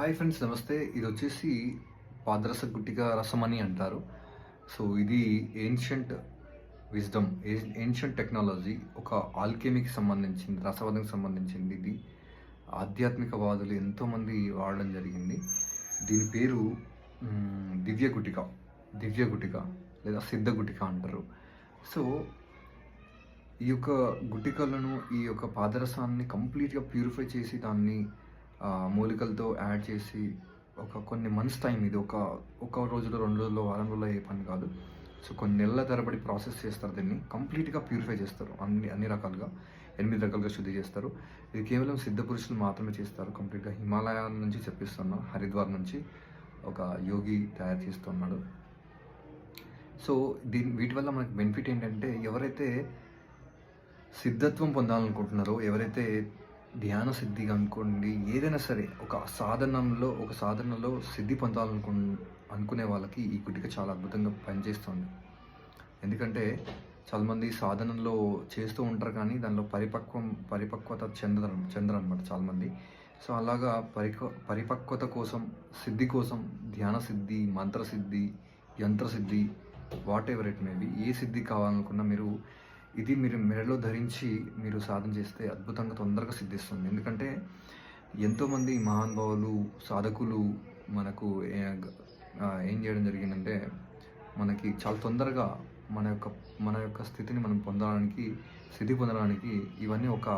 Hi friends నమస్తే. ఇది వచ్చేసి పాదరస గుట్టిక రసం అని అంటారు. సో ఇది ఏన్షియంట్ విజ్డమ్ ఏన్షియంట్ టెక్నాలజీ ఒక ఆల్కెమీకి సంబంధించింది రసవాదంకి సంబంధించింది ఇది. ఆధ్యాత్మికవాదులు ఎంతోమంది వాడడం జరిగింది. దీని పేరు దివ్య గుటిక దివ్య గుటిక లేదా సిద్ధ గుటిక అంటారు. సో ఈ యొక్క గుటికలను ఈ యొక్క పాదరసాన్ని కంప్లీట్గా ప్యూరిఫై చేసి దాన్ని మూలికలతో యాడ్ చేసి ఒక కొన్ని మంత్స్ టైం ఇది ఒక ఒక రోజులో రెండు రోజుల్లో వారం రోజుల్లో ఏ పని కాదు. సో కొన్ని నెలల తరబడి ప్రాసెస్ చేస్తారు దీన్ని. కంప్లీట్గా ప్యూరిఫై చేస్తారు. అన్ని అన్ని రకాలుగా ఎనిమిది రకాలుగా శుద్ధి చేస్తారు. ఇది కేవలం సిద్ధ పురుషులు మాత్రమే చేస్తారు. కంప్లీట్గా హిమాలయాల నుంచి చెప్పిస్తున్నా హరిద్వార్ నుంచి ఒక యోగి తయారు చేస్తున్నాడు. సో దీని వీటి వల్ల మనకు బెనిఫిట్ ఏంటంటే ఎవరైతే సిద్ధత్వం పొందాలనుకుంటున్నారో ఎవరైతే ధ్యాన సిద్ధి అనుకోండి ఏదైనా సరే ఒక సాధనంలో ఒక సాధనలో సిద్ధి పొందాలనుకు అనుకునే వాళ్ళకి ఈ గుటిక చాలా అద్భుతంగా పనిచేస్తుంది. ఎందుకంటే చాలామంది సాధనలో చేస్తూ ఉంటారు కానీ దానిలో పరిపక్వం పరిపక్వత చెందరు చెందరు అనమాట చాలామంది. సో అలాగా పరిక పరిపక్వత కోసం సిద్ధి కోసం ధ్యాన సిద్ధి మంత్ర సిద్ధి యంత్ర సిద్ధి whatever it maybe a సిద్ధి కావాలనుకున్నా మీరు ఇది మీరు మెడలో ధరించి మీరు సాధన చేస్తే అద్భుతంగా తొందరగా సిద్ధిస్తుంది. ఎందుకంటే ఎంతోమంది మహానుభావులు సాధకులు మనకు ఏం చేయడం జరిగిందంటే మనకి చాలా తొందరగా మన యొక్క మన యొక్క స్థితిని మనం పొందడానికి స్థితి పొందడానికి ఇవన్నీ ఒక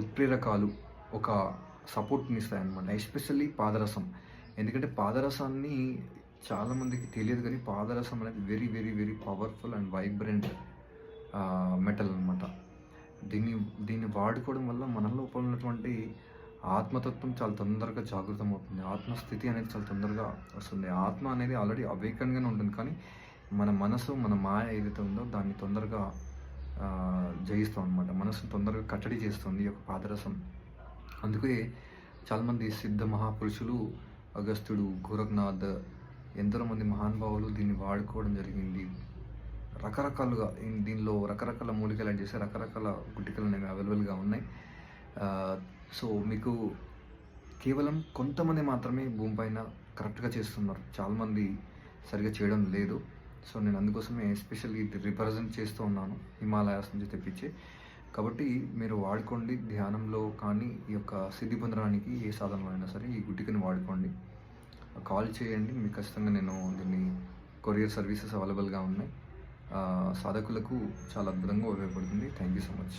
ఉత్ప్రేరకాలు ఒక సపోర్ట్ని ఇస్తాయి అన్నమాట ఎస్పెషల్లీ పాదరసం. ఎందుకంటే పాదరసాన్ని చాలామందికి తెలియదు కానీ పాదరసం అనేది very very very powerful and vibrant metal అనమాట దీన్ని దీన్ని వాడుకోవడం వల్ల మన లోపల ఉన్నటువంటి ఆత్మతత్వం చాలా తొందరగా జాగృతం అవుతుంది. ఆత్మస్థితి అనేది చాలా తొందరగా వస్తుంది. ఆత్మ అనేది ఆల్రెడీ అవేకంగానే ఉంటుంది. కానీ మన మనసు మన మాయ ఏదైతే ఉందో దాన్ని తొందరగా జయిస్తాం అనమాట మనసును తొందరగా కట్టడి చేస్తుంది ఈ యొక్క పాదరసం. అందుకే చాలామంది సిద్ధ మహాపురుషులు అగస్త్యుడు గోరఖ్నాథ్ ఎందరో మంది మహానుభావులు దీన్ని వాడుకోవడం జరిగింది. రకరకాలుగా దీనిలో రకరకాల మూలికలు యాడ్ చేస్తే రకరకాల గుటికలు అనేవి అవైలబుల్గా ఉన్నాయి. సో మీకు కేవలం కొంతమంది మాత్రమే భూమి పైన కరెక్ట్గా చేస్తున్నారు. చాలామంది సరిగా చేయడం లేదు. సో నేను అందుకోసమే ఎస్పెషల్లీ ఇది రిప్రజెంట్ చేస్తూ ఉన్నాను హిమాలయాస్ నుంచి తెప్పించి. కాబట్టి మీరు వాడుకోండి ధ్యానంలో కానీ ఈ యొక్క సిద్ధి పొందడానికి ఏ సాధనలో అయినా సరే ఈ గుటికని వాడుకోండి. కాల్ చేయండి మీకు ఖచ్చితంగా నేను దీన్ని కొరియర్ సర్వీసెస్ అవైలబుల్గా ఉన్నాయి. సాధకులకు చాలా అద్భుతంగా ఉపయోగపడుతుంది. Thank you so much